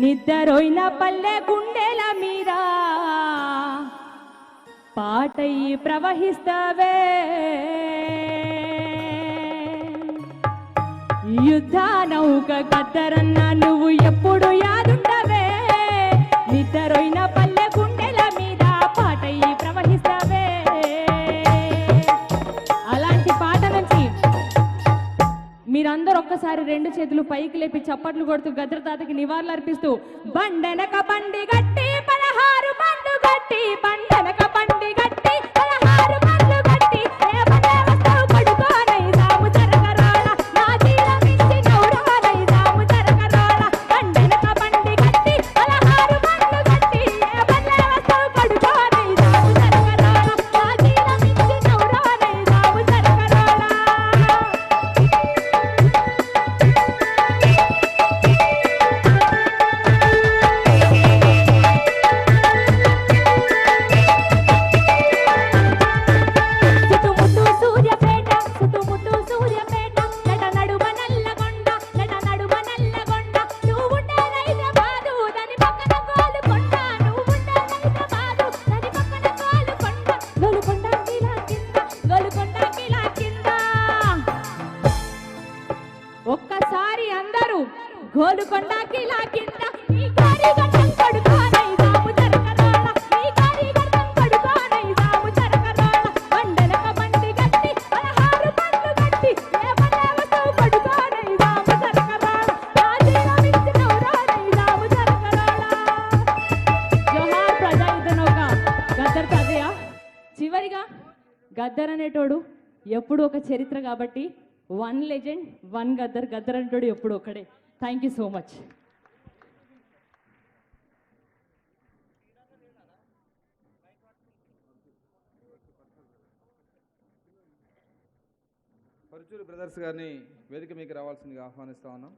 నిద్రోయిన పల్లె గుండెల మీద పాటయి ప్రవహిస్తావే. యుద్ధ నౌక గద్దరన్న నువ్వు ఎప్పుడు యాదు మీరందరూ ఒక్కసారి రెండు చేతులు పైకి లేపి చప్పట్లు కొడుతూ గద్ర తాతకి నివాళులు అర్పిస్తూ బండెనక బండి గట్టి పదహారు బండు గట్టి జరగరాల? జోహార్ ప్రజాయుద్ధ నౌక గద్దర్ తాతయ్య చివరిగా గద్దర్ అనేటోడు ఎప్పుడు ఒక చరిత్ర కాబట్టి one legend one Gaddar. Gaddar అనేటోడు ఎప్పుడు ఒకడే thank you so much Paruchuri brothers గారిని వేదిక మీకు రావాల్సిందిగా ఆహ్వానిస్తా ఉన్నాం.